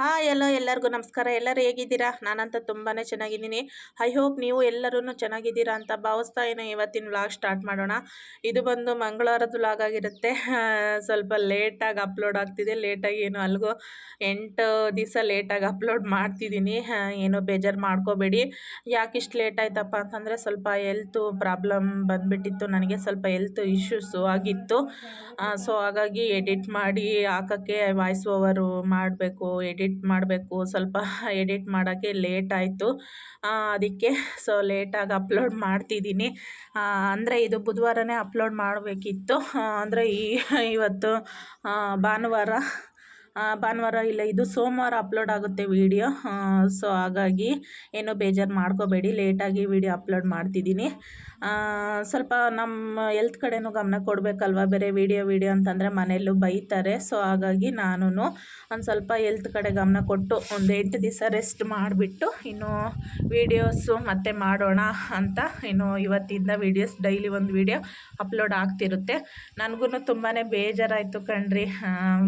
Hi ಎಲ್ಲೋ ಎಲ್ಲರಿಗೂ ನಮಸ್ಕಾರ. ಎಲ್ಲರೂ ಹೇಗಿದ್ದೀರಾ? ನಾನಂತ ತುಂಬಾ ಚೆನ್ನಾಗಿದ್ದೀನಿ. ಐ ಹೋಪ್ ನೀವು ಎಲ್ಲರೂ ಚೆನ್ನಾಗಿದ್ದೀರಾ ಅಂತ ಭಾವಿಸ್ತಾ ಏನೋ ಇವತ್ತಿನ ವ್ಲಾಗ್ ಸ್ಟಾರ್ಟ್ ಮಾಡೋಣ. ಇದು ಬಂದು ಮಂಗಳವಾರದ ವ್ಲಾಗ್ ಆಗಿರುತ್ತೆ. ಸ್ವಲ್ಪ ಲೇಟಾಗಿ ಅಪ್ಲೋಡ್ ಆಗ್ತಿದೆ. ಲೇಟಾಗಿ ಏನೋ ಅಲ್ಗೋ ಎಂಟು ದಿವಸ ಲೇಟಾಗಿ ಅಪ್ಲೋಡ್ ಮಾಡ್ತಿದ್ದೀನಿ. ಏನೋ ಬೇಜಾರು ಮಾಡ್ಕೋಬೇಡಿ. ಯಾಕೆ ಇಷ್ಟು ಲೇಟ್ ಆಯ್ತಪ್ಪ ಅಂತಂದರೆ ಸ್ವಲ್ಪ ಹೆಲ್ತು ಪ್ರಾಬ್ಲಮ್ ಬಂದುಬಿಟ್ಟಿತ್ತು. ನನಗೆ ಸ್ವಲ್ಪ ಹೆಲ್ತ್ ಇಶ್ಯೂಸು ಆಗಿತ್ತು. ಸೊ ಹಾಗಾಗಿ ಎಡಿಟ್ ಮಾಡಿ ಹಾಕೋಕ್ಕೆ ವಾಯ್ಸ್ ಓವರು ಮಾಡಬೇಕು. ಎಡಿಟ್ ಮಾಡಬೇಕು. ಸ್ವಲ್ಪ ಎಡಿಟ್ ಮಾಡೋಕ್ಕೆ ಲೇಟ್ ಆಯಿತು. ಅದಕ್ಕೆ ಸೊ ಲೇಟಾಗಿ ಅಪ್ಲೋಡ್ ಮಾಡ್ತಿದ್ದೀನಿ. ಅಂದರೆ ಇದು ಬುಧವಾರನೇ ಅಪ್ಲೋಡ್ ಮಾಡಬೇಕಿತ್ತು. ಅಂದರೆ ಈ ಇವತ್ತು ಭಾನುವಾರ ಭಾನುವಾರ ಇಲ್ಲ, ಇದು ಸೋಮವಾರ ಅಪ್ಲೋಡ್ ಆಗುತ್ತೆ ವೀಡಿಯೋ ಸೊ ಹಾಗಾಗಿ ಏನೂ ಬೇಜಾರು ಮಾಡ್ಕೋಬೇಡಿ ಲೇಟಾಗಿ ವೀಡಿಯೋ ಅಪ್ಲೋಡ್ ಮಾಡ್ತಿದ್ದೀನಿ. ಸ್ವಲ್ಪ ನಮ್ಮ ಹೆಲ್ತ್ ಕಡೆನೂ ಗಮನ ಕೊಡಬೇಕಲ್ವ, ಬೇರೆ ವೀಡಿಯೋ ವೀಡಿಯೋ ಅಂತಂದರೆ ಮನೆಯಲ್ಲೂ ಬೈತಾರೆ. ಸೊ ಹಾಗಾಗಿ ನಾನು ಒಂದು ಸ್ವಲ್ಪ ಹೆಲ್ತ್ ಕಡೆ ಗಮನ ಕೊಟ್ಟು ಒಂದು ಎಂಟು ದಿವಸ ರೆಸ್ಟ್ ಮಾಡಿಬಿಟ್ಟು ಇನ್ನು ವೀಡಿಯೋಸು ಮತ್ತೆ ಮಾಡೋಣ ಅಂತ ಇನ್ನು ಇವತ್ತಿಂದ ವೀಡಿಯೋಸ್ ಡೈಲಿ ಒಂದು ವೀಡಿಯೋ ಅಪ್ಲೋಡ್ ಆಗ್ತಿರುತ್ತೆ. ನನಗೂ ತುಂಬಾ ಬೇಜಾರಾಯಿತು ಕಣ್ರಿ.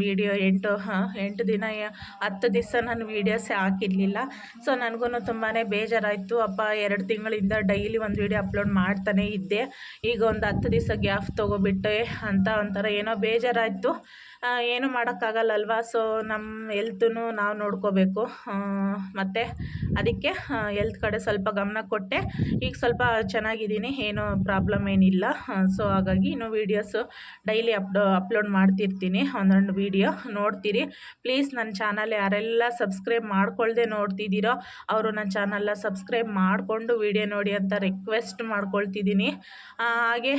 ವೀಡಿಯೋ ಎಂಟು ಎಂಟು ದಿನ ಹತ್ತು ದಿವಸ ನಾನು ವೀಡಿಯೋಸೇ ಹಾಕಿರಲಿಲ್ಲ. ಸೊ ನನಗೂ ತುಂಬಾ ಬೇಜಾರಾಯಿತು. ಅಪ್ಪ, ಎರಡು ತಿಂಗಳಿಂದ ಡೈಲಿ ಒಂದು ವೀಡಿಯೋ ಅಪ್ಲೋಡ್ ಮಾಡ್ತಾನೆ ಇದ್ದೆ. ಈಗ ಒಂದು ಹತ್ತು ದಿವಸ ಗ್ಯಾಪ್ ತೊಗೊಬಿಟ್ಟೆ ಅಂತ ಒಂಥರ ಏನೋ ಬೇಜಾರಾಯಿತು. ಏನು ಮಾಡೋಕ್ಕಾಗಲ್ಲಲ್ವ? ಸೊ ನಮ್ಮ ಎಲ್ತೂ ನಾವು ನೋಡ್ಕೋಬೇಕು. ಮತ್ತು ಅದಕ್ಕೆ ಹೆಲ್ತ್ ಕಡೆ ಸ್ವಲ್ಪ ಗಮನ ಕೊಟ್ಟೆ. ಈಗ ಸ್ವಲ್ಪ ಚೆನ್ನಾಗಿದ್ದೀನಿ, ಏನೂ ಪ್ರಾಬ್ಲಮ್ ಏನಿಲ್ಲ. ಸೊ ಹಾಗಾಗಿ ಇನ್ನು ವೀಡಿಯೋಸು ಡೈಲಿ ಅಪ್ ಅಪ್ಲೋಡ್ ಮಾಡ್ತಿರ್ತೀನಿ. ಒಂದೊಂದು ವೀಡಿಯೋ ನೋಡ್ತೀರಿ. ಪ್ಲೀಸ್ ನನ್ನ ಚಾನಲ್ ಯಾರೆಲ್ಲ ಸಬ್ಸ್ಕ್ರೈಬ್ ಮಾಡ್ಕೊಳ್ಳದೆ ನೋಡ್ತಿದ್ದೀರೋ ಅವರು ನನ್ನ ಚಾನಲ್ನ ಸಬ್ಸ್ಕ್ರೈಬ್ ಮಾಡಿಕೊಂಡು ವೀಡಿಯೋ ನೋಡಿ ಅಂತ ರಿಕ್ವೆಸ್ಟ್ ಮಾಡ್ಕೊಳ್ತಿದ್ದೀನಿ ಹಾಗೆ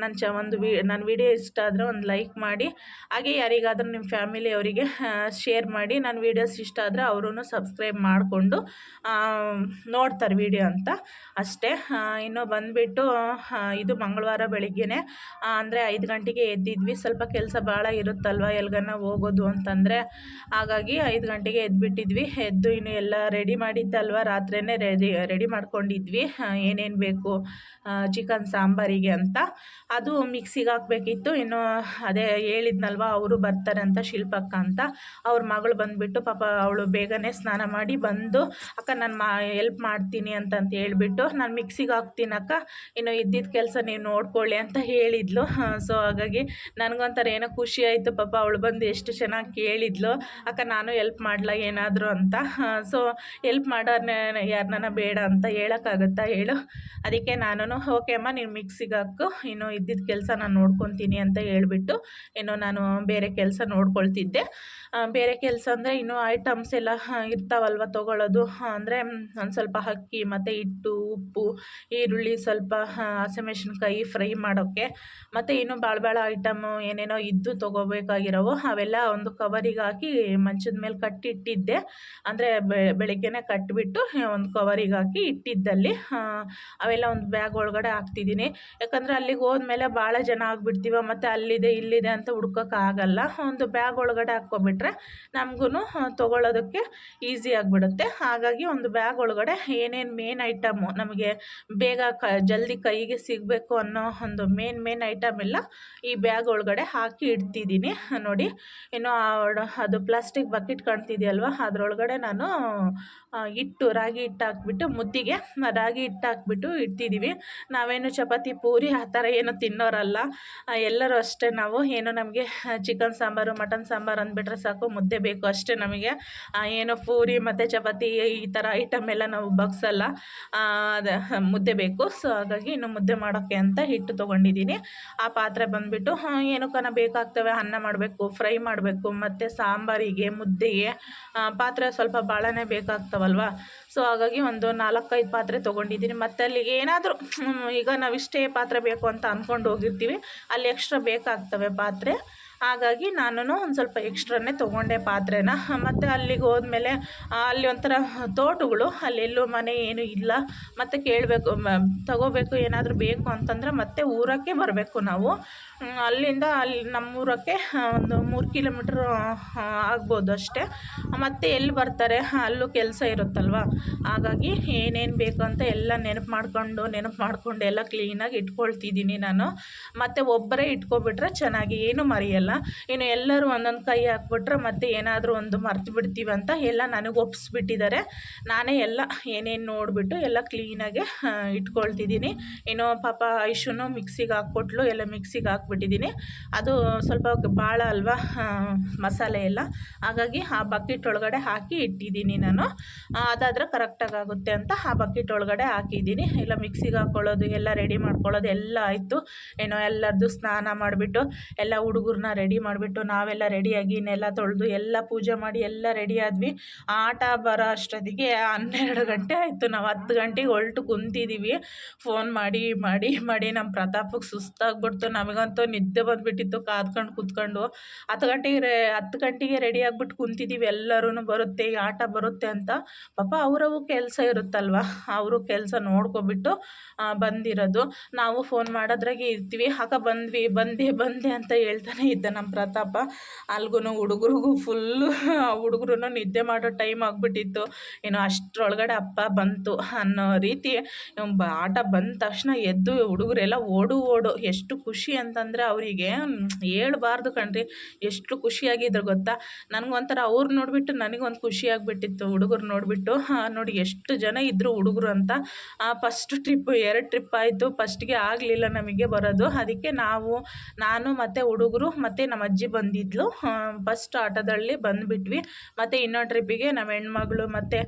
ನನ್ನ ಚ, ಒಂದು ವಿ ನನ್ನ ವೀಡಿಯೋ ಇಷ್ಟ ಆದರೆ ಒಂದು ಲೈಕ್ ಮಾಡಿ. ಹಾಗೆ ಯಾರಿಗಾದ್ರೂ ನಿಮ್ಮ ಫ್ಯಾಮಿಲಿ ಅವರಿಗೆ ಶೇರ್ ಮಾಡಿ. ನನ್ನ ವೀಡಿಯೋಸ್ ಇಷ್ಟ ಆದರೆ ಅವರೂ ಸಬ್ಸ್ಕ್ರೈಬ್ ಮಾಡಿಕೊಂಡು ನೋಡ್ತಾರೆ ವೀಡಿಯೋ ಅಂತ. ಅಷ್ಟೇ ಇನ್ನು ಬಂದುಬಿಟ್ಟು ಇದು ಮಂಗಳವಾರ ಬೆಳಿಗ್ಗೆನೆ ಅಂದರೆ ಐದು ಗಂಟೆಗೆ ಎದ್ದಿದ್ವಿ. ಸ್ವಲ್ಪ ಕೆಲಸ ಭಾಳ ಇರುತ್ತಲ್ವ ಎಲ್ಗನ್ನ ಹೋಗೋದು ಅಂತಂದರೆ. ಹಾಗಾಗಿ ಐದು ಗಂಟೆಗೆ ಎದ್ಬಿಟ್ಟಿದ್ವಿ. ಎದ್ದು ಇನ್ನು ಎಲ್ಲ ರೆಡಿ ಮಾಡಿದ್ದಲ್ವ? ರಾತ್ರಿಯೇ ರೆಡಿ ರೆಡಿ ಮಾಡ್ಕೊಂಡಿದ್ವಿ. ಏನೇನು ಬೇಕು? ಚಿಕನ್ ಸಾಂಬಾರಿಗೆ ಅಂತ. ಅದು ಮಿಕ್ಸಿಗೆ ಹಾಕಬೇಕಿತ್ತು. ಇನ್ನು ಅದೇ ಹೇಳಿದ್ನಲ್ವ, ಅವರು ಬರ್ತಾರೆ ಅಂತ ಶಿಲ್ಪಕ್ಕ ಅಂತ. ಅವ್ರ ಮಗಳು ಬಂದುಬಿಟ್ಟು ಪಾಪ ಅವಳು ಬೇಗನೆ ಸ್ನಾನ ಮಾಡಿ ಬಂದು, ಅಕ್ಕ ನಾನು ಮಾ ಎಲ್ಪ್ ಮಾಡ್ತೀನಿ ಅಂತಂತ ಹೇಳ್ಬಿಟ್ಟು, ನಾನು ಮಿಕ್ಸಿಗೆ ಹಾಕ್ತೀನಿ ಅಕ್ಕ, ಇನ್ನು ಇದ್ದಿದ್ದ ಕೆಲಸ ನೀವು ನೋಡ್ಕೊಳ್ಳಿ ಅಂತ ಹೇಳಿದ್ಲು. ಸೊ ಹಾಗಾಗಿ ನನಗೊಂಥರ ಏನೋ ಖುಷಿ ಆಯಿತು ಪಾಪ, ಅವಳು ಬಂದು ಎಷ್ಟು ಚೆನ್ನಾಗಿ ಕೇಳಿದ್ಲು. ಅಕ್ಕ ನಾನು ಎಲ್ಪ್ ಮಾಡಲ ಏನಾದರೂ ಅಂತ. ಸೊ ಎಲ್ಪ್ ಮಾಡೋರ್ನ, ಯಾರನ್ನ ಬೇಡ ಅಂತ ಹೇಳೋಕ್ಕಾಗುತ್ತಾ ಹೇಳು. ಅದಕ್ಕೆ ನಾನು ಓಕೆ ಅಮ್ಮ, ನೀನು ಮಿಕ್ಸಿಗೆ ಹಾಕು, ಇನ್ನು ಇದ್ದಿದ್ದ ಕೆಲಸ ನಾನು ನೋಡ್ಕೊತೀನಿ ಅಂತ ಹೇಳಿಬಿಟ್ಟು, ಇನ್ನು ನಾನು ಬೇರೆ ಕೆಲಸ ನೋಡ್ಕೊಳ್ತಿದ್ದೆ. ಬೇರೆ ಕೆಲಸ ಅಂದರೆ ಇನ್ನು ಐಟಮ್ಸ್ ಎಲ್ಲ ಇರ್ತಾವಲ್ವ ತೊಗೊಳ್ಳೋದು ಅಂದರೆ ಒಂದು ಸ್ವಲ್ಪ ಅಕ್ಕಿ, ಮತ್ತು ಹಿಟ್ಟು, ಉಪ್ಪು, ಈರುಳ್ಳಿ ಸ್ವಲ್ಪ ಹಸಿಮೆಣ್ಸಿನ್ಕಾಯಿ ಫ್ರೈ ಮಾಡೋಕ್ಕೆ ಮತ್ತು ಇನ್ನೂ ಭಾಳ ಭಾಳ ಐಟಮು ಏನೇನೋ ಇದ್ದು ತೊಗೋಬೇಕಾಗಿರೋವು. ಅವೆಲ್ಲ ಒಂದು ಕವರಿಗೆ ಹಾಕಿ ಮಂಚದ ಮೇಲೆ ಕಟ್ಟಿಟ್ಟಿದ್ದೆ. ಅಂದರೆ ಬೆಳಗ್ಗೆನೆ ಕಟ್ಟಿಬಿಟ್ಟು ಒಂದು ಕವರಿಗೆ ಹಾಕಿ ಇಟ್ಟಿದ್ದಲ್ಲಿ. ಅವೆಲ್ಲ ಒಂದು ಬ್ಯಾಗ್ ಒಳಗಡೆ ಹಾಕ್ತಿದ್ದೀನಿ. ಯಾಕಂದರೆ ಅಲ್ಲಿಗೆ ಹೋದ್ಮೇಲೆ ಭಾಳ ಜನ ಆಗಿಬಿಡ್ತೀವ, ಮತ್ತು ಅಲ್ಲಿದೆ, ಇಲ್ಲಿದೆ ಅಂತ ಹುಡ್ಕೋಕ್ಕಾಗಲ್ಲ ಒಂದು ಬ್ಯಾಗ್ ಒಳಗಡೆ ಹಾಕ್ಕೊಂಬಿಟ್ರೆ ನಮಗೂ ತೊಗೊಳ್ಳೋದಕ್ಕೆ ಈಸಿ ಆಗಿಬಿಡುತ್ತೆ. ಹಾಗಾಗಿ ಒಂದು ಬ್ಯಾಗ್ ಒಳಗಡೆ ಏನೇನು ಮೇನ್ ಐಟಮು ನಮಗೆ ಬೇಗ ಕ, ಜಲ್ದಿ ಕೈಗೆ ಸಿಗಬೇಕು ಅನ್ನೋ ಒಂದು ಮೇನ್ ಮೇನ್ ಐಟಮ್ ಎಲ್ಲ ಈ ಬ್ಯಾಗ್ ಒಳಗಡೆ ಹಾಕಿ ಇಡ್ತಿದ್ದೀನಿ. ನೋಡಿ, ಇನ್ನು ಅದು ಪ್ಲಾಸ್ಟಿಕ್ ಬಕೆಟ್ ಕಾಣ್ತಿದೆಯಲ್ವ, ಅದರೊಳಗಡೆ ನಾನು ಹಿಟ್ಟು, ರಾಗಿ ಹಿಟ್ಟು ಹಾಕ್ಬಿಟ್ಟು, ಮುದ್ದಿಗೆ ರಾಗಿ ಹಿಟ್ಟು ಹಾಕ್ಬಿಟ್ಟು ಇಡ್ತಿದ್ದೀವಿ ನಾವೇನು ಚಪಾತಿ ಪೂರಿ ಆ ಥರ ಏನು ತಿನ್ನೋರಲ್ಲ. ಎಲ್ಲರೂ ಅಷ್ಟೇ ನಾವು, ಏನು ನಮಗೆ ಚಿಕನ್ ಸಾಂಬಾರು, ಮಟನ್ ಸಾಂಬಾರು ಅಂದ್ಬಿಟ್ರೆ ಸಾಕು, ಮುದ್ದೆ ಬೇಕು ಅಷ್ಟೇ ನಮಗೆ. ಏನು ಪೂರಿ ಮತ್ತು ಚಪಾತಿ ಈ ಥರ ಐಟಮ್ ಎಲ್ಲ ನಾವು ಬಗ್ಸಲ್ಲ ಅದು, ಮುದ್ದೆ ಬೇಕು. ಸೊ ಹಾಗಾಗಿ ಇನ್ನು ಮುದ್ದೆ ಮಾಡೋಕ್ಕೆ ಅಂತ ಹಿಟ್ಟು ತೊಗೊಂಡಿದ್ದೀನಿ. ಆ ಪಾತ್ರೆ ಬಂದುಬಿಟ್ಟು ಏನಕ್ಕನ ಬೇಕಾಗ್ತವೆ? ಅನ್ನ ಮಾಡಬೇಕು ಫ್ರೈ ಮಾಡಬೇಕು, ಮತ್ತು ಸಾಂಬಾರಿಗೆ, ಮುದ್ದೆಗೆ ಪಾತ್ರೆ ಸ್ವಲ್ಪ ಭಾಳನೇ ಬೇಕಾಗ್ತವಲ್ವ? ಸೊ ಹಾಗಾಗಿ ಒಂದು ನಾಲ್ಕೈದು ಪಾತ್ರೆ ತೊಗೊಂಡಿದ್ದೀನಿ. ಮತ್ತು ಅಲ್ಲಿಗೆ ಏನಾದರೂ ಈಗ ನಾವು ಇಷ್ಟೇ ಪಾತ್ರೆ ಬೇಕು ಅಂತ ಅಂದ್ಕೊಂಡು ಹೋಗಿರ್ತೀವಿ. ಅಲ್ಲಿ ಎಕ್ಸ್ಟ್ರಾ ಬೇಕಾಗ್ತವೆ ಪಾತ್ರೆ. ಹಾಗಾಗಿ ನಾನು ಒಂದು ಸ್ವಲ್ಪ ಎಕ್ಸ್ಟ್ರಾನೇ ತೊಗೊಂಡೆ ಪಾತ್ರೆನ. ಮತ್ತು ಅಲ್ಲಿಗೆ ಹೋದ್ಮೇಲೆ ಅಲ್ಲಿ ಒಂಥರ ತೋಟಗಳು ಅಲ್ಲಿ ಎಲ್ಲೂ ಮನೆ ಏನೂ ಇಲ್ಲ. ಮತ್ತು ಕೇಳಬೇಕು ತಗೋಬೇಕು ಏನಾದರೂ ಬೇಕು ಅಂತಂದರೆ ಮತ್ತೆ ಊರಕ್ಕೆ ಬರಬೇಕು ನಾವು. ಅಲ್ಲಿಂದ ಅಲ್ಲಿ ನಮ್ಮೂರಕ್ಕೆ ಒಂದು ಮೂರು ಕಿಲೋಮೀಟ್ರ್ ಆಗ್ಬೋದು ಅಷ್ಟೇ. ಮತ್ತು ಎಲ್ಲಿ ಬರ್ತಾರೆ, ಅಲ್ಲೂ ಕೆಲಸ ಇರುತ್ತಲ್ವ? ಹಾಗಾಗಿ ಏನೇನು ಬೇಕು ಅಂತ ಎಲ್ಲ ನೆನಪು ಮಾಡ್ಕೊಂಡು, ನೆನಪು ಮಾಡಿಕೊಂಡು ಎಲ್ಲ ಕ್ಲೀನಾಗಿ ಇಟ್ಕೊಳ್ತಿದ್ದೀನಿ ನಾನು. ಮತ್ತು ಒಬ್ಬರೇ ಇಟ್ಕೊಬಿಟ್ರೆ ಚೆನ್ನಾಗಿ ಏನು ಮರೆಯಲ್ಲ. ಇರಲ್ಲ. ಇನ್ನು ಎಲ್ಲರೂ ಒಂದೊಂದು ಕೈ ಹಾಕ್ಬಿಟ್ರೆ ಮತ್ತೆ ಏನಾದರೂ ಒಂದು ಮರ್ತು ಬಿಡ್ತೀವಿ ಅಂತ ಎಲ್ಲ ನನಗೆ ಒಪ್ಪಿಸ್ಬಿಟ್ಟಿದ್ದಾರೆ ನಾನೇ ಎಲ್ಲ ಏನೇನು ನೋಡಿಬಿಟ್ಟು ಎಲ್ಲ ಕ್ಲೀನಾಗೆ ಇಟ್ಕೊಳ್ತಿದ್ದೀನಿ. ಇನ್ನು ಪಾಪ ಐಶುನು ಮಿಕ್ಸಿಗೆ ಹಾಕ್ಕೊಟ್ಲು, ಎಲ್ಲ ಮಿಕ್ಸಿಗೆ ಹಾಕ್ಬಿಟ್ಟಿದ್ದೀನಿ. ಅದು ಸ್ವಲ್ಪ ಭಾಳ ಅಲ್ವಾ ಮಸಾಲೆ ಎಲ್ಲ. ಹಾಗಾಗಿ ಆ ಬಕೆಟ್ ಒಳಗಡೆ ಹಾಕಿ ಇಟ್ಟಿದ್ದೀನಿ ನಾನು. ಅದಾದರೆ ಕರೆಕ್ಟಾಗಿ ಆಗುತ್ತೆ ಅಂತ ಆ ಬಕೆಟ್ ಒಳಗಡೆ ಹಾಕಿದ್ದೀನಿ. ಎಲ್ಲ ಮಿಕ್ಸಿಗೆ ಹಾಕ್ಕೊಳ್ಳೋದು ಎಲ್ಲ ರೆಡಿ ಮಾಡ್ಕೊಳ್ಳೋದು ಎಲ್ಲ ಆಯಿತು. ಏನೋ ಎಲ್ಲರದ್ದು ಸ್ನಾನ ಮಾಡಿಬಿಟ್ಟು ಎಲ್ಲ ಹುಡುಗರನ್ನ ರೆಡಿ ಮಾಡಿಬಿಟ್ಟು ನಾವೆಲ್ಲ ರೆಡಿಯಾಗಿ ನೆಲ ತೊಳೆದು ಎಲ್ಲ ಪೂಜೆ ಮಾಡಿ ಎಲ್ಲ ರೆಡಿ ಆದ್ವಿ. ಆಟ ಬರೋ ಅಷ್ಟೊತ್ತಿಗೆ ಹನ್ನೆರಡು ಗಂಟೆ ಆಯಿತು. ನಾವು ಹತ್ತು ಗಂಟೆಗೆ ಹೊರಟು ಕುಂತಿದ್ದೀವಿ ಫೋನ್ ಮಾಡಿ ಮಾಡಿ ಮಾಡಿ ನಮ್ಮ ಪ್ರತಾಪಕ್ಕೆ ಸುಸ್ತಾಗ್ಬಿಡ್ತು. ನಮಗಂತೂ ನಿದ್ದೆ ಬಂದುಬಿಟ್ಟಿತ್ತು ಕಾದ್ಕೊಂಡು ಕೂತ್ಕೊಂಡು. ಹತ್ತು ಗಂಟೆಗೆ ರೇ, ಹತ್ತು ಗಂಟೆಗೆ ರೆಡಿ ಆಗಿಬಿಟ್ಟು ಕುಂತಿದ್ದೀವಿ ಎಲ್ಲರೂ ಬರುತ್ತೆ, ಈ ಆಟ ಬರುತ್ತೆ ಅಂತ. ಪಾಪ ಅವರವು ಕೆಲಸ ಇರುತ್ತಲ್ವ? ಅವರು ಕೆಲಸ ನೋಡ್ಕೊಬಿಟ್ಟು ಬಂದಿರೋದು. ನಾವು ಫೋನ್ ಮಾಡೋದ್ರಾಗೆ ಇರ್ತೀವಿ. ಹಾಕ ಬಂದ್ವಿ, ಬಂದೆ ಬಂದೆ ಅಂತ ಹೇಳ್ತಾನೆ ಇದ್ದ ನಮ್ಮ ಪ್ರತಾಪ. ಅಲ್ಗೂ ಹುಡುಗರಿಗೂ ಫುಲ್ಲು ಹುಡುಗರು ನಿದ್ದೆ ಮಾಡೋ ಟೈಮ್ ಆಗಿಬಿಟ್ಟಿತ್ತು. ಏನು ಅಷ್ಟರೊಳಗಡೆ ಅಪ್ಪ ಬಂತು ಅನ್ನೋ ರೀತಿ ಆಟ ಬಂದ ತಕ್ಷಣ ಎದ್ದು ಹುಡುಗರೆಲ್ಲ ಓಡು ಓಡು. ಎಷ್ಟು ಖುಷಿ ಅಂತಂದರೆ ಅವರಿಗೆ ಹೇಳ್ಬಾರ್ದು ಕಣ್ರಿ. ಎಷ್ಟು ಖುಷಿಯಾಗಿದ್ರು ಗೊತ್ತಾ? ನನಗೊಂಥರ ಅವ್ರು ನೋಡಿಬಿಟ್ಟು ನನಗೊಂದು ಖುಷಿ ಆಗಿಬಿಟ್ಟಿತ್ತು ಹುಡುಗರು ನೋಡಿಬಿಟ್ಟು. ನೋಡಿ ಎಷ್ಟು ಜನ ಇದ್ದರು ಹುಡುಗರು ಅಂತ. ಫಸ್ಟ್ ಟ್ರಿಪ್ ಎರಡು ಟ್ರಿಪ್ ಆಯಿತು. ಫಸ್ಟ್ಗೆ ಆಗಲಿಲ್ಲ ನಮಗೆ ಬರೋದು. ಅದಕ್ಕೆ ನಾವು, ನಾನು ಮತ್ತು ಹುಡುಗರು ಮತ್ತು ನಮ್ಮ ಅಜ್ಜಿ ಬಂದಿದ್ಲು. ಫಸ್ಟ್ ಆಟೋದಲ್ಲಿ ಬಂದುಬಿಟ್ವಿ. ಮತ್ತು ಇನ್ನೊಂದು ಟ್ರಿಪ್ಪಿಗೆ ನಮ್ಮ ಹೆಣ್ಮಗಳು ಮತ್ತು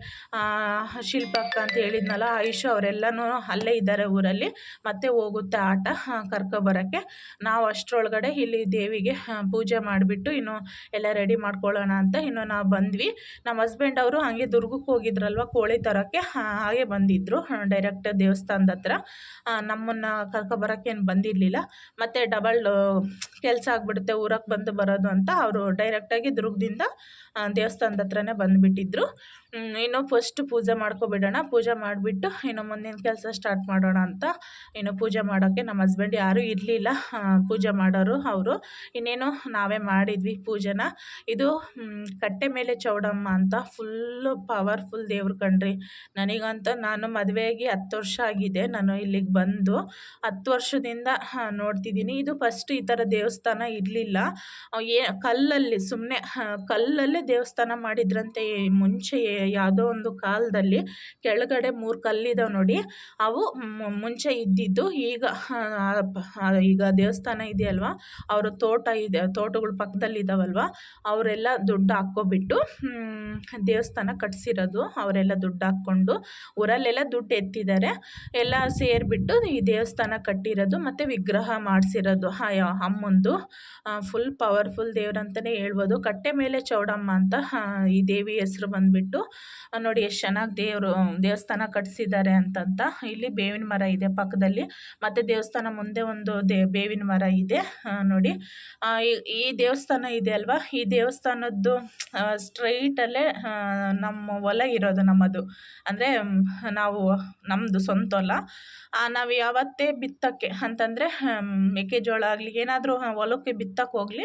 ಶಿಲ್ಪಕ್ಕ ಅಂತ ಹೇಳಿದ್ನಲ್ಲ, ಆಯುಷ್ ಅವರೆಲ್ಲನೂ ಅಲ್ಲೇ ಇದ್ದಾರೆ ಊರಲ್ಲಿ. ಮತ್ತೆ ಹೋಗುತ್ತೆ ಆಟ ಕರ್ಕೊಬರೋಕ್ಕೆ. ನಾವು ಅಷ್ಟರೊಳಗಡೆ ಇಲ್ಲಿ ದೇವಿಗೆ ಪೂಜೆ ಮಾಡಿಬಿಟ್ಟು ಇನ್ನು ಎಲ್ಲ ರೆಡಿ ಮಾಡ್ಕೊಳ್ಳೋಣ ಅಂತ ಇನ್ನು ನಾವು ಬಂದ್ವಿ. ನಮ್ಮ ಹಸ್ಬೆಂಡ್ ಅವರು ಹಾಗೆ ದುರ್ಗಕ್ಕೆ ಹೋಗಿದ್ರಲ್ವ ಕೋಳಿ ತರೋಕ್ಕೆ ಹಾಗೆ ಬಂದಿದ್ದರು ಡೈರೆಕ್ಟ್ ದೇವಸ್ಥಾನದ ಹತ್ರ. ನಮ್ಮನ್ನು ಕರ್ಕೊಬರೋಕ್ಕೇನು ಬಂದಿರಲಿಲ್ಲ. ಮತ್ತು ಡಬಲ್ ಕೆಲಸ ಆಗಿಬಿಡುತ್ತೆ ಊರಕ್ಕೆ ಬಂದು ಬರೋದು ಅಂತ ಅವರು ಡೈರೆಕ್ಟಾಗಿ ದುರ್ಗದಿಂದ ದೇವಸ್ಥಾನದ ಹತ್ರನೇ ಬಂದುಬಿಟ್ಟಿದ್ರು. ಇನ್ನು ಫಸ್ಟ್ ಪೂಜೆ ಮಾಡ್ಕೊಬಿಡೋಣ. ಪೂಜೆ ಮಾಡಿಬಿಟ್ಟು ಇನ್ನು ಮುಂದಿನ ಕೆಲಸ ಸ್ಟಾರ್ಟ್ ಮಾಡೋಣ ಅಂತ ಇನ್ನು ಪೂಜೆ ಮಾಡೋಕ್ಕೆ ನಮ್ಮ ಹಸ್ಬೆಂಡ್ ಯಾರೂ ಇರಲಿಲ್ಲ. ಪೂಜೆ ಮಾಡೋರು ಅವರು. ಇನ್ನೇನು ನಾವೇ ಮಾಡಿದ್ವಿ ಪೂಜೆನ. ಇದು ಕಟ್ಟೆ ಮೇಲೆ ಚೌಡಮ್ಮ ಅಂತ ಫುಲ್ಲು ಪವರ್ಫುಲ್ ದೇವ್ರು ಕಣ್ರಿ. ನನಗಂತೂ ನಾನು ಮದುವೆಯಾಗಿ ಹತ್ತು ವರ್ಷ ಆಗಿದೆ ನಾನು ಇಲ್ಲಿಗೆ ಬಂದು. ಹತ್ತು ವರ್ಷದಿಂದ ನೋಡ್ತಿದ್ದೀನಿ. ಇದು ಫಸ್ಟ್ ಈ ಥರ ದೇವಸ್ಥಾನ ಇರಲಿಲ್ಲ. ಏ, ಕಲ್ಲಲ್ಲಿ ಸುಮ್ಮನೆ ಕಲ್ಲಲ್ಲೇ ದೇವಸ್ಥಾನ ಮಾಡಿದ್ರಂತೆ ಮುಂಚೆ ಯಾವುದೋ ಒಂದು ಕಾಲದಲ್ಲಿ. ಕೆಳಗಡೆ ಮೂರು ಕಲ್ಲಿದಾವೆ ನೋಡಿ. ಅವು ಮುಂಚೆ ಇದ್ದಿದ್ದು ಈಗ ಈಗ ದೇವಸ್ಥಾನ ಇದೆಯಲ್ವ? ಅವರ ತೋಟ ಇದೆ, ತೋಟಗಳು ಪಕ್ಕದಲ್ಲಿ ಇದಾವಲ್ವ ಅವರೆಲ್ಲ ದುಡ್ಡು ಹಾಕ್ಕೊಬಿಟ್ಟು ದೇವಸ್ಥಾನ ಕಟ್ಸಿರೋದು. ಅವರೆಲ್ಲ ದುಡ್ಡು ಹಾಕ್ಕೊಂಡು ಊರಲ್ಲೆಲ್ಲ ದುಡ್ಡು ಎತ್ತಿದ್ದಾರೆ. ಎಲ್ಲ ಸೇರಿಬಿಟ್ಟು ಈ ದೇವಸ್ಥಾನ ಕಟ್ಟಿರೋದು ಮತ್ತು ವಿಗ್ರಹ ಮಾಡಿಸಿರೋದು. ಅಮ್ಮಂದು ಫುಲ್ ಪವರ್ಫುಲ್ ದೇವ್ರಂತಲೇ ಹೇಳ್ಬೋದು. ಕಟ್ಟೆ ಮೇಲೆ ಚೌಡಮ್ಮ ಅಂತ ಈ ದೇವಿ ಹೆಸರು ಬಂದುಬಿಟ್ಟು ನೋಡಿ ಎಷ್ಟು ಚೆನ್ನಾಗಿ ದೇವರು, ದೇವಸ್ಥಾನ ಕಟ್ಟಿಸಿದ್ದಾರೆ ಅಂತಂತ. ಇಲ್ಲಿ ಬೇವಿನ ಮರ ಇದೆ ಪಕ್ಕದಲ್ಲಿ. ಮತ್ತು ದೇವಸ್ಥಾನ ಮುಂದೆ ಒಂದು ದೇ, ಬೇವಿನ ಮರ ಇದೆ ನೋಡಿ. ಈ ದೇವಸ್ಥಾನ ಇದೆ ಅಲ್ವಾ? ಈ ದೇವಸ್ಥಾನದ್ದು ಸ್ಟ್ರೈಟಲ್ಲೇ ನಮ್ಮ ಹೊಲ ಇರೋದು ನಮ್ಮದು. ಅಂದರೆ ನಾವು ನಮ್ಮದು ಸ್ವಂತ ಹೊಲ ನಾವು ಯಾವತ್ತೇ ಬಿತ್ತಕ್ಕೆ, ಅಂತಂದರೆ ಮೆಕ್ಕೆಜೋಳ ಆಗಲಿ, ಏನಾದರೂ ಹೊಲಕ್ಕೆ ಬಿತ್ತಕ್ಕೆ ಹೋಗಲಿ.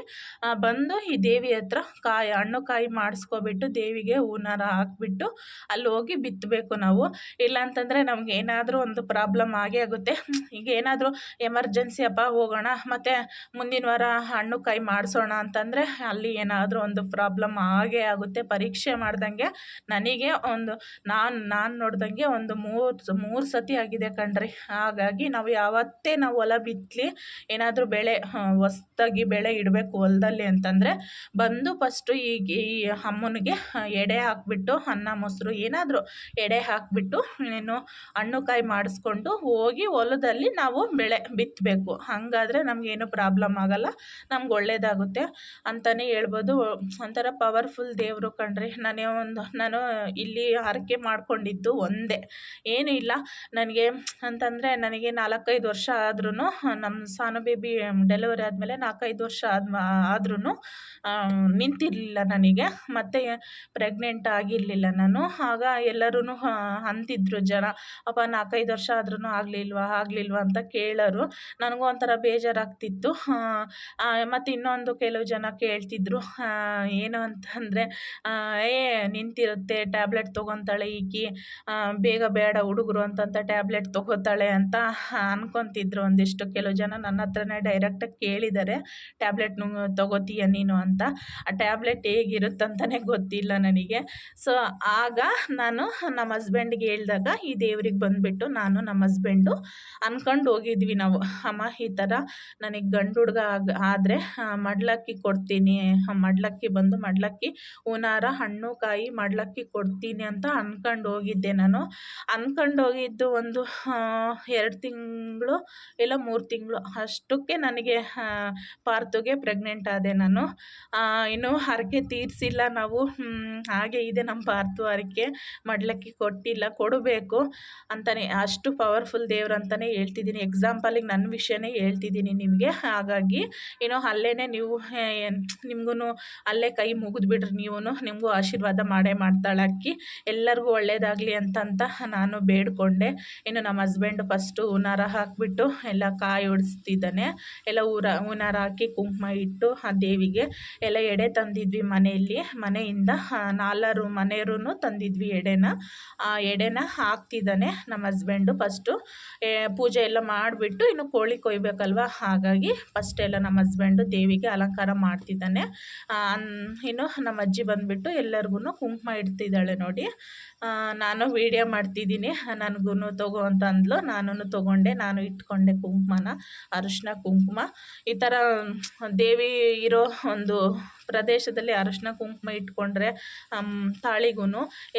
ಬಂದು ಈ ದೇವಿ ಹತ್ರ ಕಾಯಿ, ಹಣ್ಣು ಕಾಯಿ ಮಾಡಿಸ್ಕೊಬಿಟ್ಟು ದೇವಿಗೆ ಹೂನಾರ ಹಾಕ್ಬಿಟ್ಟು ಅಲ್ಲಿ ಹೋಗಿ ಬಿತ್ತಬೇಕು ನಾವು. ಇಲ್ಲ ಅಂತಂದರೆ ನಮ್ಗೆ ಏನಾದರೂ ಒಂದು ಪ್ರಾಬ್ಲಮ್ ಆಗೇ ಆಗುತ್ತೆ. ಈಗ ಏನಾದರೂ ಎಮರ್ಜೆನ್ಸಿ ಹಬ್ಬ ಹೋಗೋಣ, ಮತ್ತು ಮುಂದಿನ ವಾರ ಹಣ್ಣು ಕಾಯಿ ಮಾಡಿಸೋಣ ಅಂತಂದರೆ ಅಲ್ಲಿ ಏನಾದರೂ ಒಂದು ಪ್ರಾಬ್ಲಮ್ ಆಗೇ ಆಗುತ್ತೆ. ಪರೀಕ್ಷೆ ಮಾಡ್ದಂಗೆ ನನಗೆ ಒಂದು, ನಾನು ನಾನು ನೋಡ್ದಂಗೆ ಒಂದು ಮೂರು ಮೂರು ಸತಿ ಆಗಿದೆ ಕಣ್ರಿ. ಹಾಗಾಗಿ ನಾವು ಯಾವತ್ತೇ ನಾವು ಹೊಲ ಬಿತ್ತಲಿ, ಏನಾದರೂ ಬೆಳೆ ಹೊಸ್ದಾಗಿ ಬೆಳೆ ಇಡಬೇಕು ಹೊಲದಲ್ಲಿ ಅಂತಂದರೆ ಬಂದು ಫಸ್ಟು ಈ ಅಮ್ಮನಿಗೆ ಎಡೆ ಹಾಕ್ಬಿಟ್ಟು, ಅನ್ನ, ಮೊಸರು ಏನಾದರೂ ಎಡೆ ಹಾಕಿಬಿಟ್ಟು ಏನು ಹಣ್ಣು ಕಾಯಿ ಮಾಡಿಸ್ಕೊಂಡು ಹೋಗಿ ಹೊಲದಲ್ಲಿ ನಾವು ಬೆಳೆ ಬಿತ್ತಬೇಕು ಹಾಗಾದರೆ ನಮಗೇನು ಪ್ರಾಬ್ಲಮ್ ಆಗೋಲ್ಲ. ನಮ್ಗೆ ಒಳ್ಳೇದಾಗುತ್ತೆ ಅಂತಲೇ ಹೇಳ್ಬೋದು. ಒಂಥರ ಪವರ್ಫುಲ್ ದೇವರು ಕಣ್ರಿ. ನಾನೇ ಒಂದು, ನಾನು ಇಲ್ಲಿ ಹರಕೆ ಮಾಡ್ಕೊಂಡಿದ್ದು ಒಂದೇ. ಏನೂ ಇಲ್ಲ. ನನಗೆ ಅಂತಂದರೆ ನನಗೆ ನಾಲ್ಕೈದು ವರ್ಷ ಆದ್ರೂ ನಮ್ಮ ಸಾನು ಬೇಬಿ ಡೆಲಿವರಿ ಆದಮೇಲೆ ನಾಲ್ಕೈದು ವರ್ಷ ಆದ ಆದ್ರೂ ನಿಂತಿರಲಿಲ್ಲ ನನಗೆ. ಮತ್ತು ಪ್ರೆಗ್ನೆಂಟ್ ಆಗಿರಲಿಲ್ಲ ನಾನು. ಆಗ ಎಲ್ಲರೂ ಅಂತಿದ್ರು ಜನ. ಅಪ್ಪ, ನಾಲ್ಕೈದು ವರ್ಷ ಆದ್ರೂ ಆಗಲಿಲ್ವಾ ಆಗಲಿಲ್ವಾ? ಅಂತ ಕೇಳೋರು. ನನಗೂ ಒಂಥರ ಬೇಜಾರಾಗ್ತಿತ್ತು. ಮತ್ತು ಇನ್ನೊಂದು ಕೆಲವು ಜನ ಕೇಳ್ತಿದ್ರು. ಏನು ಅಂತಂದರೆ ಏ, ನಿಂತಿರುತ್ತೆ, ಟ್ಯಾಬ್ಲೆಟ್ ತೊಗೊತಾಳೆ ಈಕಿ. ಬೇಗ ಬೇಡ ಹುಡುಗರು ಅಂತಂತ ಟ್ಯಾಬ್ಲೆಟ್ ತೊಗೋತಾಳೆ ಅಂತ ಅನ್ಕೊತಿದ್ರು ಒಂದಿಷ್ಟು. ಕೆಲವು ಜನ ನನ್ನ ಹತ್ರನೇ ಡೈರೆಕ್ಟಾಗಿ ಕೇಳಿದ್ದಾರೆ. ಟ್ಯಾಬ್ಲೆಟ್ ತಗೋತೀಯ ನೀನು ಅಂತ. ಆ ಟ್ಯಾಬ್ಲೆಟ್ ಹೇಗಿರುತ್ತಂತಲೇ ಗೊತ್ತಿಲ್ಲ ನನಗೆ. ಸೊ ಆಗ ನಾನು ನಮ್ಮ ಹಸ್ಬೆಂಡ್ಗೆ ಹೇಳಿದಾಗ ಈ ದೇವ್ರಿಗೆ ಬಂದುಬಿಟ್ಟು ನಾನು ನಮ್ಮ ಹಸ್ಬೆಂಡು ಅಂದ್ಕೊಂಡು ಹೋಗಿದ್ವಿ ನಾವು. ಅಮ್ಮ, ಈ ಥರ ನನಗೆ ಗಂಡು ಹುಡುಗ ಆದರೆ ಮಡ್ಲಕ್ಕಿ ಕೊಡ್ತೀನಿ. ಮಡ್ಲಕ್ಕಿ ಬಂದು ಮಡ್ಲಕ್ಕಿ ಹೂನಾರ ಹಣ್ಣು, ಕಾಯಿ ಮಡ್ಲಕ್ಕಿ ಕೊಡ್ತೀನಿ ಅಂತ ಅಂದ್ಕೊಂಡು ಹೋಗಿದ್ದೆ ನಾನು. ಅಂದ್ಕೊಂಡು ಹೋಗಿದ್ದು ಒಂದು ಎರಡು ತಿಂಗಳು ಇಲ್ಲ ಮೂರು ತಿಂಗಳು. ಅಷ್ಟಕ್ಕೆ ನನಗೆ ಪಾರ್ಥುಗೆ ಪ್ರೆಗ್ನೆಂಟ್ ಆದೆ ನಾನು. ಇನ್ನು ಹರಕೆ ತೀರಿಸಿಲ್ಲ ನಾವು. ಹಾಗೆ ಇದೆ ನಮ್ಮ ಪಾರ್ಥು ಹರಕೆ. ಮಡ್ಲಕ್ಕಿ ಕೊಟ್ಟಿಲ್ಲ, ಕೊಡಬೇಕು ಅಂತಲೇ ಅಷ್ಟು ಪವರ್ಫುಲ್ ದೇವ್ರು ಅಂತಲೇ ಹೇಳ್ತಿದ್ದೀನಿ. ಎಕ್ಸಾಂಪಲಿಗೆ ನನ್ನ ವಿಷಯನೇ ಹೇಳ್ತಿದ್ದೀನಿ ನಿಮಗೆ. ಹಾಗಾಗಿ ಏನೋ ಅಲ್ಲೇ ನೀವು ನಿಮಗೂ ಅಲ್ಲೇ ಕೈ ಮುಗಿದ್ಬಿಡ್ರಿ ನೀವು ನಿಮಗೂ ಆಶೀರ್ವಾದ ಮಾಡೇ ಮಾಡ್ತಾಳೆ ಅಕ್ಕಿ. ಎಲ್ಲರಿಗೂ ಒಳ್ಳೇದಾಗಲಿ ಅಂತಂತ ನಾನು ಬೇಡಿಕೊಂಡೆ. ಇನ್ನು ನಮ್ಮ ಹಸ್ಬೆಂಡ್ ಫಸ್ಟು ಹೂನಾರ ಹಾಕಿಬಿಟ್ಟು ಎಲ್ಲ ಕಾಯಿ ಹೊಡಿಸ್ತಿದ್ದಾನೆ ಎಲ್ಲ ಊರ ಹೂನಾರ ಹಾಕಿ ಕುಂಕುಮ ಇಟ್ಟು ಆ ದೇವಿಗೆ ಎಲ್ಲ ಎಡೆ ತಂದಿದ್ವಿ ಮನೆಯಲ್ಲಿ. ಮನೆಯಿಂದ ನಾಲ್ವರು ಮನೆಯವರು ತಂದಿದ್ವಿ ಎಡೆನ. ಆ ಎಡೆನ ಹಾಕ್ತಿದ್ದಾನೆ ನಮ್ಮ ಹಸ್ಬೆಂಡು ಫಸ್ಟು ಪೂಜೆ ಎಲ್ಲ ಮಾಡಿಬಿಟ್ಟು ಇನ್ನು ಕೋಳಿ ಕೊಯ್ಬೇಕಲ್ವ? ಹಾಗಾಗಿ ಫಸ್ಟ್ ಎಲ್ಲ ನಮ್ಮ ಹಸ್ಬೆಂಡು ದೇವಿಗೆ ಅಲಂಕಾರ ಮಾಡ್ತಿದ್ದಾನೆ. ಇನ್ನು ನಮ್ಮ ಅಜ್ಜಿ ಬಂದುಬಿಟ್ಟು ಎಲ್ಲರಿಗೂ ಕುಂಕುಮ ಇಡ್ತಿದ್ದಾಳೆ ನೋಡಿ. ನಾನು ವೀಡಿಯೋ ಮಾಡ್ತಿದ್ದೀನಿ. ನನಗೂ ತಗೋ ಅಂತ ಅಂದ್ಲು. ನಾನು ತಗೊಂಡೆ. ನಾನು ಇಟ್ಕೊಂಡೆ ಕುಂಕುಮನ, ಅರಿಶಿನ ಕುಂಕುಮ. ಈ ಥರ ದೇವಿ ಇರೋ ಒಂದು ಪ್ರದೇಶದಲ್ಲಿ ಅರಶಿನ ಕುಂಕುಮ ಇಟ್ಕೊಂಡ್ರೆ ತಾಳಿಗೂ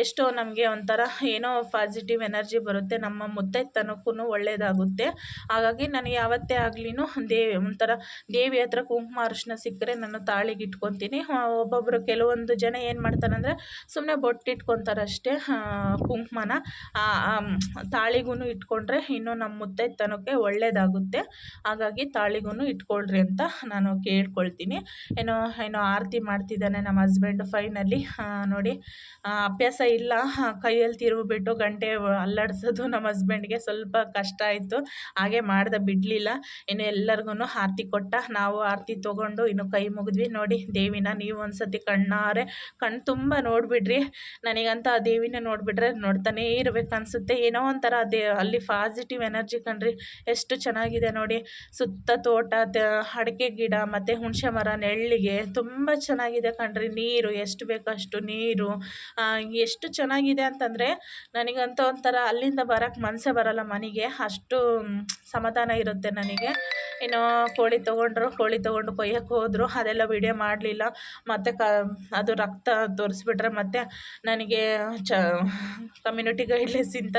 ಎಷ್ಟೋ ನಮಗೆ ಒಂಥರ ಏನೋ ಪಾಸಿಟಿವ್ ಎನರ್ಜಿ ಬರುತ್ತೆ. ನಮ್ಮ ಮುತ್ತೈತನಕ್ಕೂ ಒಳ್ಳೆಯದಾಗುತ್ತೆ ಹಾಗಾಗಿ ನಾನು ಯಾವತ್ತೇ ಆಗ್ಲಿನೂ ದೇವಿ ಒಂಥರ ದೇವಿ ಹತ್ರ ಕುಂಕುಮ ಅರಶಿನ ಸಿಕ್ಕರೆ ನಾನು ತಾಳಿಗೆ ಇಟ್ಕೊತೀನಿ. ಒಬ್ಬೊಬ್ಬರು ಕೆಲವೊಂದು ಜನ ಏನು ಮಾಡ್ತಾರಂದರೆ ಸುಮ್ಮನೆ ಬೊಟ್ಟಿಟ್ಕೊತಾರಷ್ಟೇ ಕುಂಕುಮನ. ತಾಳಿಗೂ ಇಟ್ಕೊಂಡ್ರೆ ಇನ್ನೂ ನಮ್ಮ ಮುತ್ತೈತನಕ್ಕೆ ಒಳ್ಳೆಯದಾಗುತ್ತೆ ಹಾಗಾಗಿ ತಾಳಿಗೂ ಇಟ್ಕೊಳ್ರಿ ಅಂತ ನಾನು ಕೇಳ್ಕೊಳ್ತೀನಿ. ಏನೋ ಏನೋ ಆರತಿ ಮಾಡ್ತಿದ್ದಾನೆ ನಮ್ಮ ಹಸ್ಬೆಂಡ್ ಫೈನಲಿ ನೋಡಿ ಅಭ್ಯಾಸ ಇಲ್ಲ. ಕೈಯಲ್ಲಿ ತಿರುಗಿಬಿಟ್ಟು ಗಂಟೆ ಅಲ್ಲಾಡಿಸೋದು ನಮ್ಮ ಹಸ್ಬೆಂಡ್ಗೆ ಸ್ವಲ್ಪ ಕಷ್ಟ ಆಯಿತು. ಹಾಗೆ ಮಾಡ್ದೆ ಬಿಡಲಿಲ್ಲ. ಇನ್ನು ಎಲ್ಲರಿಗೂ ಆರತಿ ಕೊಟ್ಟ. ನಾವು ಆರತಿ ತೊಗೊಂಡು ಇನ್ನು ಕೈ ಮುಗಿದ್ವಿ. ನೋಡಿ, ದೇವಿನ ನೀವು ಒಂದ್ಸತಿ ಕಣ್ಣಾರೆ ಕಣ್ಣು ತುಂಬ ನೋಡಿಬಿಡ್ರಿ. ನನಗಂತ ಆ ದೇವಿನ ನೋಡಿಬಿಟ್ರೆ ನೋಡ್ತಾನೇ ಇರಬೇಕು ಅನಿಸುತ್ತೆ. ಏನೋ ಒಂಥರ ಅದೇ ಅಲ್ಲಿ ಪಾಸಿಟಿವ್ ಎನರ್ಜಿ ಕಣ್ರಿ. ಎಷ್ಟು ಚೆನ್ನಾಗಿದೆ ನೋಡಿ. ಸುತ್ತ ತೋಟ ಅಡಿಕೆ ಗಿಡ, ಮತ್ತು ಹುಣಸೆ ಮರ, ನೆಳ್ಳಿಗೆ ತುಂಬ ಚೆನ್ನಾಗಿದೆ ಕಣ್ರಿ. ನೀರು, ಎಷ್ಟು ಬೇಕೋ ಅಷ್ಟು ನೀರು. ಎಷ್ಟು ಚೆನ್ನಾಗಿದೆ ಅಂತಂದರೆ ನನಗಂತ ಒಂಥರ ಅಲ್ಲಿಂದ ಬರೋಕ್ಕೆ ಮನಸ್ಸೇ ಬರೋಲ್ಲ ಮನೆಗೆ. ಅಷ್ಟು ಸಮಾಧಾನ ಇರುತ್ತೆ ನನಗೆ. ಇನ್ನು ಕೋಳಿ ತೊಗೊಂಡ್ರು, ಕೋಳಿ ತೊಗೊಂಡು ಕೊಯ್ಯಕ್ಕೆ ಹೋದರು. ಅದೆಲ್ಲ ವಿಡಿಯೋ ಮಾಡಲಿಲ್ಲ. ಮತ್ತು ಕ, ಅದು ರಕ್ತ ತೋರಿಸ್ಬಿಟ್ರೆ ಮತ್ತು ನನಗೆ ಚ ಕಮ್ಯುನಿಟಿ ಗೈಡ್ಲೈನ್ಸ್ ಇಂಥ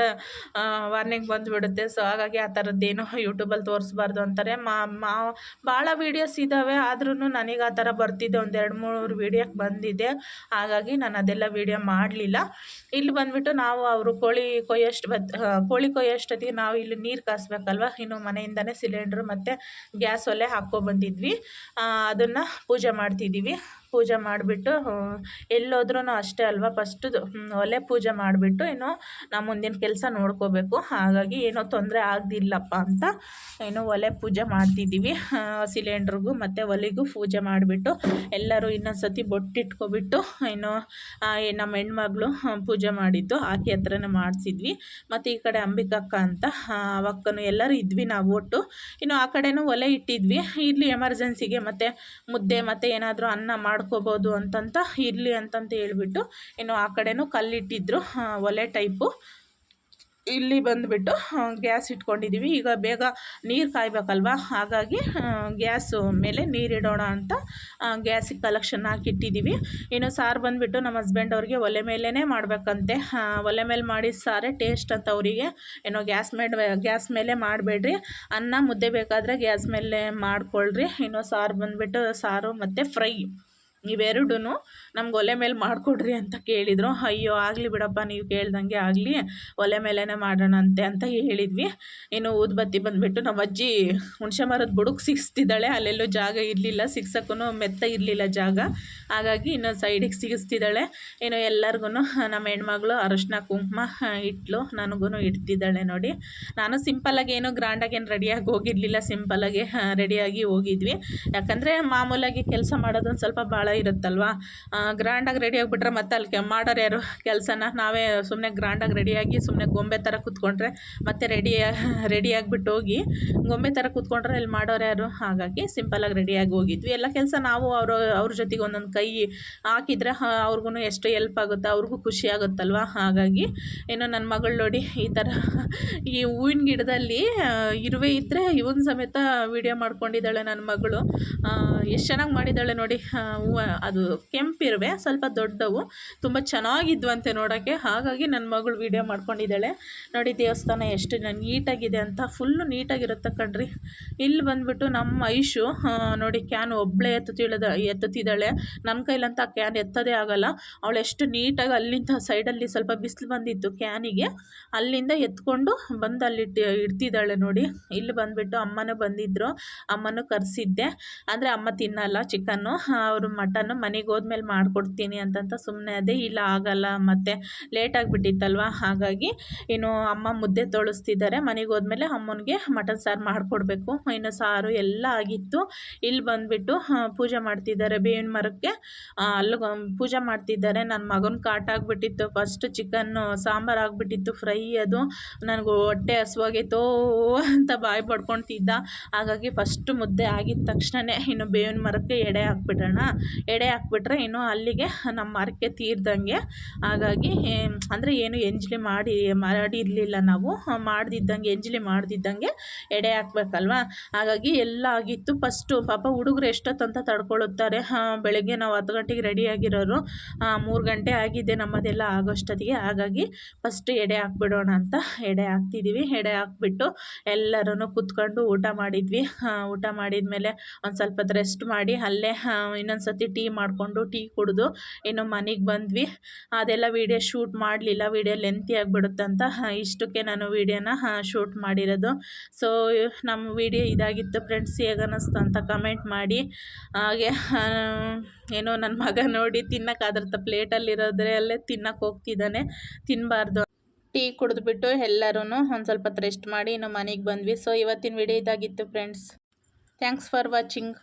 ವಾರ್ನಿಂಗ್ ಬಂದುಬಿಡುತ್ತೆ. ಸೊ ಹಾಗಾಗಿ ಆ ಥರದ್ದೇನು ಯೂಟ್ಯೂಬಲ್ಲಿ ತೋರಿಸ್ಬಾರ್ದು ಅಂತಾರೆ. ಮಾ ಭಾಳ ವೀಡಿಯೋಸ್ ಇದ್ದಾವೆ ಆದ್ರೂ ನನಗೆ ಆ ಥರ ಬರ್ತಿದ್ದೆ ಒಂದು ಎರಡು ಮೂರು ವೀಡಿಯೋಕ್ಕೆ ಬಂದಿದೆ. ಹಾಗಾಗಿ ನಾನು ಅದೆಲ್ಲ ವೀಡಿಯೋ ಮಾಡಲಿಲ್ಲ. ಇಲ್ಲಿ ಬಂದುಬಿಟ್ಟು ನಾವು ಅವರು ಕೋಳಿ ಕೊಯ್ಯೋಷ್ಟು ಬತ್ ಕೋಳಿ ಕೊಯ್ಯೋಷ್ಟೊತ್ತಿಗೆ ನಾವು ಇಲ್ಲಿ ನೀರು ಕಾಸಬೇಕಲ್ವ? ಇನ್ನು ಮನೆಯಿಂದನೇ ಸಿಲಿಂಡ್ರು ಮತ್ತು ಗ್ಯಾಸ್ ಒಲೆ ಹಾಕ್ಕೊಬಂದಿದ್ವಿ ಅದನ್ನು ಪೂಜೆ ಮಾಡ್ತಿದ್ದೀವಿ. ಪೂಜೆ ಮಾಡಿಬಿಟ್ಟು ಎಲ್ಲೋದ್ರೂ ಅಷ್ಟೇ ಅಲ್ವಾ? ಫಸ್ಟು ಒಲೆ ಪೂಜೆ ಮಾಡಿಬಿಟ್ಟು ಇನ್ನು ನಾವು ಮುಂದಿನ ಕೆಲಸ ನೋಡ್ಕೋಬೇಕು. ಹಾಗಾಗಿ ಏನೋ ತೊಂದರೆ ಆಗದಿಲ್ಲಪ್ಪ ಅಂತ ಏನೋ ಒಲೆ ಪೂಜೆ ಮಾಡ್ತಿದ್ದೀವಿ ಸಿಲಿಂಡ್ರಿಗೂ ಮತ್ತು ಒಲೆಗೂ ಪೂಜೆ ಮಾಡಿಬಿಟ್ಟು ಎಲ್ಲರೂ ಇನ್ನೊಂದು ಸತಿ ಬೊಟ್ಟಿಟ್ಕೊಬಿಟ್ಟು ಇನ್ನು ನಮ್ಮ ಹೆಣ್ಮಗಳು ಪೂಜೆ ಮಾಡಿದ್ದು, ಆಕೆ ಹತ್ರನೇ ಮಾಡಿಸಿದ್ವಿ. ಮತ್ತು ಈ ಕಡೆ ಅಂಬಿಕಕ್ಕ ಅಂತ ಅವಕ್ಕನು ಎಲ್ಲರೂ ಇದ್ವಿ ನಾವು ಒಟ್ಟು. ಇನ್ನು ಆ ಕಡೆನೂ ಒಲೆ ಇಟ್ಟಿದ್ವಿ. ಇಲ್ಲಿ ಎಮರ್ಜೆನ್ಸಿಗೆ ಮತ್ತು ಮುದ್ದೆ ಮತ್ತು ಏನಾದರೂ ಅನ್ನ ಮಾಡಿ ಮಾಡ್ಕೋಬೋದು ಅಂತಂತ ಇರಲಿ ಅಂತಂತ ಹೇಳ್ಬಿಟ್ಟು ಇನ್ನು ಆ ಕಡೆನೂ ಕಲ್ಲಿಟ್ಟಿದ್ರು ಒಲೆ ಟೈಪು. ಇಲ್ಲಿ ಬಂದುಬಿಟ್ಟು ಗ್ಯಾಸ್ ಇಟ್ಕೊಂಡಿದ್ದೀವಿ ಈಗ ಬೇಗ ನೀರು ಕಾಯ್ಬೇಕಲ್ವ? ಹಾಗಾಗಿ ಗ್ಯಾಸು ಮೇಲೆ ನೀರಿಡೋಣ ಅಂತ ಗ್ಯಾಸಿಗೆ ಕಲೆಕ್ಷನ್ ಹಾಕಿಟ್ಟಿದ್ದೀವಿ ಇನ್ನು ಸಾರು ಬಂದುಬಿಟ್ಟು ನಮ್ಮ ಹಸ್ಬೆಂಡ್ ಅವ್ರಿಗೆ ಒಲೆ ಮೇಲೇ ಮಾಡಬೇಕಂತೆ. ಒಲೆ ಮೇಲೆ ಮಾಡಿ ಸಾರೇ ಟೇಸ್ಟ್ ಅಂತ ಅವರಿಗೆ. ಏನೋ ಗ್ಯಾಸ್ ಮೇಲೆ ಗ್ಯಾಸ್ ಮೇಲೆ ಮಾಡಬೇಡ್ರಿ. ಅನ್ನ ಮುದ್ದೆ ಬೇಕಾದರೆ ಗ್ಯಾಸ್ ಮೇಲೆ ಮಾಡ್ಕೊಳ್ರಿ. ಇನ್ನು ಸಾರು ಬಂದುಬಿಟ್ಟು ಸಾರು ಮತ್ತು ಫ್ರೈ ಇವೆರಡೂ ನಮ್ಗೆ ಒಲೆ ಮೇಲೆ ಮಾಡಿಕೊಡ್ರಿ ಅಂತ ಕೇಳಿದರು. ಅಯ್ಯೋ, ಆಗಲಿ ಬಿಡಪ್ಪ, ನೀವು ಕೇಳ್ದಂಗೆ ಆಗಲಿ, ಒಲೆ ಮೇಲೇ ಮಾಡೋಣಂತೆ ಅಂತ ಹೇಳಿದ್ವಿ. ಇನ್ನು ಊದ್ಬತ್ತಿ ಬಂದುಬಿಟ್ಟು ನಮ್ಮ ಅಜ್ಜಿ ಹುಣಸೆ ಮರದ ಬುಡಕ್ಕೆ ಸಿಗಿಸ್ತಿದ್ದಾಳೆ. ಅಲ್ಲೆಲ್ಲೂ ಜಾಗ ಇರಲಿಲ್ಲ ಸಿಗ್ಸೋಕ್ಕೂ ಮೆತ್ತ ಇರಲಿಲ್ಲ ಜಾಗ. ಹಾಗಾಗಿ ಇನ್ನೊಂದು ಸೈಡಿಗೆ ಸಿಗಿಸ್ತಿದ್ದಾಳೆ. ಇನ್ನು ಎಲ್ಲರಿಗೂ ನಮ್ಮ ಹೆಣ್ಮಗಳು ಅರಶಿನ, ಕುಂಕುಮ ಇಟ್ಲು ನನಗೂ ಇಡ್ತಿದ್ದಾಳೆ ನೋಡಿ. ನಾನು ಸಿಂಪಲ್ಲಾಗಿ ಏನು ಗ್ರ್ಯಾಂಡಾಗಿ ಏನು ರೆಡಿಯಾಗಿ ಹೋಗಿರಲಿಲ್ಲ ಸಿಂಪಲ್ಲಾಗಿ ರೆಡಿಯಾಗಿ ಹೋಗಿದ್ವಿ. ಯಾಕಂದರೆ ಮಾಮೂಲಾಗಿ ಕೆಲಸ ಮಾಡೋದೊಂದು ಸ್ವಲ್ಪ ಭಾಳ ಭಾಳ ಇರುತ್ತಲ್ವಾ? ಗ್ರ್ಯಾಂಡಾಗಿ ರೆಡಿ ಆಗಿಬಿಟ್ರೆ ಮತ್ತೆ ಅಲ್ಲಿ ಕೆ ಮಾಡೋರು ಯಾರು? ಕೆಲಸನ? ನಾವೇ ಸುಮ್ಮನೆ ಗ್ರ್ಯಾಂಡಾಗಿ ರೆಡಿಯಾಗಿ ಸುಮ್ಮನೆ ಗೊಂಬೆ ಥರ ಕೂತ್ಕೊಂಡ್ರೆ ಮತ್ತೆ ರೆಡಿ ರೆಡಿ ಆಗಿಬಿಟ್ಟು ಹೋಗಿ ಗೊಂಬೆ ಥರ ಕೂತ್ಕೊಂಡ್ರೆ ಅಲ್ಲಿ ಮಾಡೋರು ಯಾರು? ಹಾಗಾಗಿ ಸಿಂಪಲಾಗಿ ರೆಡಿಯಾಗಿ ಹೋಗಿದ್ವಿ. ಎಲ್ಲ ಕೆಲಸ ನಾವು ಅವರು, ಅವ್ರ ಜೊತೆಗೆ ಒಂದೊಂದು ಕೈ ಹಾಕಿದರೆ ಅವ್ರಿಗೂ ಎಷ್ಟು ಎಲ್ಪ್ ಆಗುತ್ತೆ ಅವ್ರಿಗೂ ಖುಷಿ ಆಗುತ್ತಲ್ವ? ಹಾಗಾಗಿ ಏನೋ ನನ್ನ ಮಗಳು ನೋಡಿ ಈ ಥರ ಈ ಹೂವಿನ ಗಿಡದಲ್ಲಿ ಇರುವೆ ಇದ್ದರೆ ಇವನ್ ಸಮೇತ ವಿಡಿಯೋ ಮಾಡ್ಕೊಂಡಿದ್ದಾಳೆ ನನ್ನ ಮಗಳು. ಎಷ್ಟು ಚೆನ್ನಾಗಿ ಮಾಡಿದ್ದಾಳೆ ನೋಡಿ ಹೂವು. ಅದು ಕೆಂಪಿರುವೆ ಸ್ವಲ್ಪ ದೊಡ್ಡವು, ತುಂಬ ಚೆನ್ನಾಗಿದ್ವಂತೆ ನೋಡೋಕ್ಕೆ ಹಾಗಾಗಿ ನನ್ನ ಮಗಳು ವೀಡಿಯೋ ಮಾಡ್ಕೊಂಡಿದ್ದಾಳೆ. ನೋಡಿ ದೇವಸ್ಥಾನ ಎಷ್ಟು ನೀಟಾಗಿದೆ ಅಂತ ಫುಲ್ಲು ನೀಟಾಗಿರುತ್ತೆ ಕಣ್ರಿ. ಇಲ್ಲಿ ಬಂದ್ಬಿಟ್ಟು ನಮ್ಮ ಐಶು ನೋಡಿ ಕ್ಯಾನ್ ಒಬ್ಬಳೇ ಎತ್ತುತ್ತಿಳದ ಎತ್ತುತ್ತಿದ್ದಾಳೆ. ನನ್ನ ಕೈಲಂತ ಆ ಕ್ಯಾನ್ ಎತ್ತದೇ ಆಗಲ್ಲ. ಅವಳು ಎಷ್ಟು ನೀಟಾಗಿ ಅಲ್ಲಿಂದ ಸೈಡಲ್ಲಿ ಸ್ವಲ್ಪ ಬಿಸಿಲು ಬಂದಿತ್ತು ಕ್ಯಾನಿಗೆ ಅಲ್ಲಿಂದ ಎತ್ಕೊಂಡು ಬಂದು ಅಲ್ಲಿ ಇಡ್ತಿದ್ದಾಳೆ ನೋಡಿ. ಇಲ್ಲಿ ಬಂದುಬಿಟ್ಟು ಅಮ್ಮನೂ ಬಂದಿದ್ದರು ಅಮ್ಮನೂ ಕರೆಸಿದ್ದೆ. ಅಂದರೆ ಅಮ್ಮ ತಿನ್ನಲ್ಲ ಚಿಕನ್ನು. ಅವರು ಮಟನ್ನು ಮನೆಗೆ ಹೋದ್ಮೇಲೆ ಮಾಡಿಕೊಡ್ತೀನಿ ಅಂತಂತ ಸುಮ್ಮನೆ ಅದೇ, ಇಲ್ಲ ಆಗಲ್ಲ, ಮತ್ತು ಲೇಟ್ ಆಗಿಬಿಟ್ಟಿತ್ತಲ್ವ? ಹಾಗಾಗಿ ಇನ್ನು ಅಮ್ಮ ಮುದ್ದೆ ತೊಳಸ್ತಿದ್ದಾರೆ. ಮನೆಗೆ ಹೋದ್ಮೇಲೆ ಅಮ್ಮನಿಗೆ ಮಟನ್ ಸಾರು ಮಾಡಿಕೊಡ್ಬೇಕು. ಇನ್ನು ಸಾರು ಎಲ್ಲ ಆಗಿತ್ತು. ಇಲ್ಲಿ ಬಂದುಬಿಟ್ಟು ಪೂಜೆ ಮಾಡ್ತಿದ್ದಾರೆ. ಬೇವಿನ ಮರಕ್ಕೆ ಅಲ್ಲಿಗೆ ಪೂಜೆ ಮಾಡ್ತಿದ್ದಾರೆ. ನನ್ನ ಮಗನ ಕಾಟ ಆಗಿಬಿಟ್ಟಿತ್ತು. ಫಸ್ಟ್ ಚಿಕನ್ನು ಸಾಂಬಾರು ಆಗಿಬಿಟ್ಟಿತ್ತು ಫ್ರೈ ಅದು. ನನಗೆ ಹೊಟ್ಟೆ ಹಸುವಾಗಿತ್ತು ಅಂತ ಬಾಯಿ ಪಡ್ಕೊಳ್ತಿದ್ದ ಹಾಗಾಗಿ ಫಸ್ಟ್ ಮುದ್ದೆ ಆಗಿದ ತಕ್ಷಣವೇ ಇನ್ನು ಬೇವಿನ ಮರಕ್ಕೆ ಎಡೆ ಹಾಕ್ಬಿಡೋಣ. ಎಡೆ ಹಾಕ್ಬಿಟ್ರೆ ಇನ್ನು ಅಲ್ಲಿಗೆ ನಮ್ಮ ಮರಕ್ಕೆ ತೀರ್ದಂಗೆ. ಹಾಗಾಗಿ ಅಂದರೆ ಏನು ಎಂಜಲಿ ಮಾಡಿ, ಮಾಡಿರಲಿಲ್ಲ ನಾವು, ಮಾಡ್ದಿದ್ದಂಗೆ, ಎಂಜಲಿ ಮಾಡ್ದಿದ್ದಂಗೆ ಎಡೆ ಹಾಕ್ಬೇಕಲ್ವಾ? ಹಾಗಾಗಿ ಎಲ್ಲ ಆಗಿತ್ತು. ಫಸ್ಟು ಪಾಪ ಹುಡುಗರು ಎಷ್ಟೊತ್ತಂತ ತಡ್ಕೊಳ್ಳುತ್ತಾರೆ ಬೆಳಗ್ಗೆ ನಾವು ಹತ್ತು ಗಂಟೆಗೆ ರೆಡಿಯಾಗಿರೋರು ಮೂರು ಗಂಟೆ ಆಗಿದೆ ನಮ್ಮದೆಲ್ಲ ಆಗೋಷ್ಟೊತ್ತಿಗೆ. ಹಾಗಾಗಿ ಫಸ್ಟ್ ಎಡೆ ಹಾಕ್ಬಿಡೋಣ ಅಂತ ಎಡೆ ಹಾಕ್ತಿದ್ದೀವಿ ಎಡೆ ಹಾಕ್ಬಿಟ್ಟು ಎಲ್ಲರೂ ಕುತ್ಕೊಂಡು ಊಟ ಮಾಡಿದ್ವಿ. ಊಟ ಮಾಡಿದ ಮೇಲೆ ಒಂದು ಸ್ವಲ್ಪ ರೆಸ್ಟ್ ಮಾಡಿ, ಅಲ್ಲೇ ಇನ್ನೊಂದು ಸತಿ ಟೀ ಮಾಡಿಕೊಂಡು ಟೀ ಕುಡಿದು ಇನ್ನು ಮನೆಗೆ ಬಂದ್ವಿ. ಅದೆಲ್ಲ ವೀಡಿಯೋ ಶೂಟ್ ಮಾಡಲಿಲ್ಲ. ವೀಡಿಯೋ ಲೆಂತಿ ಆಗಿಬಿಡುತ್ತೆ ಅಂತ ಇಷ್ಟಕ್ಕೆ ನಾನು ವೀಡಿಯೋನ ಶೂಟ್ ಮಾಡಿರೋದು. ಸೊ ನಮ್ಮ ವೀಡಿಯೋ ಇದಾಗಿತ್ತು ಫ್ರೆಂಡ್ಸ್ ಹೇಗನ್ನಿಸ್ತು ಅಂತ ಕಮೆಂಟ್ ಮಾಡಿ. ಹಾಗೆ ಏನೋ ನನ್ನ ಮಗ ನೋಡಿ ತಿನ್ನಕ್ಕೆ ಅದ್ರ ಪ್ಲೇಟಲ್ಲಿರೋದ್ರೆ ಅಲ್ಲೇ ತಿನ್ನಕ್ಕೆ ಹೋಗ್ತಿದ್ದಾನೆ. ತಿನ್ನಬಾರ್ದು ಟೀ ಕುಡಿದ್ಬಿಟ್ಟು ಎಲ್ಲರೂ ಒಂದು ಸ್ವಲ್ಪ ರೆಸ್ಟ್ ಮಾಡಿ ಇನ್ನು ಮನೆಗೆ ಬಂದ್ವಿ. ಸೊ ಇವತ್ತಿನ ವಿಡಿಯೋ ಇದಾಗಿತ್ತು ಫ್ರೆಂಡ್ಸ್ ಥ್ಯಾಂಕ್ಸ್ ಫಾರ್ ವಾಚಿಂಗ್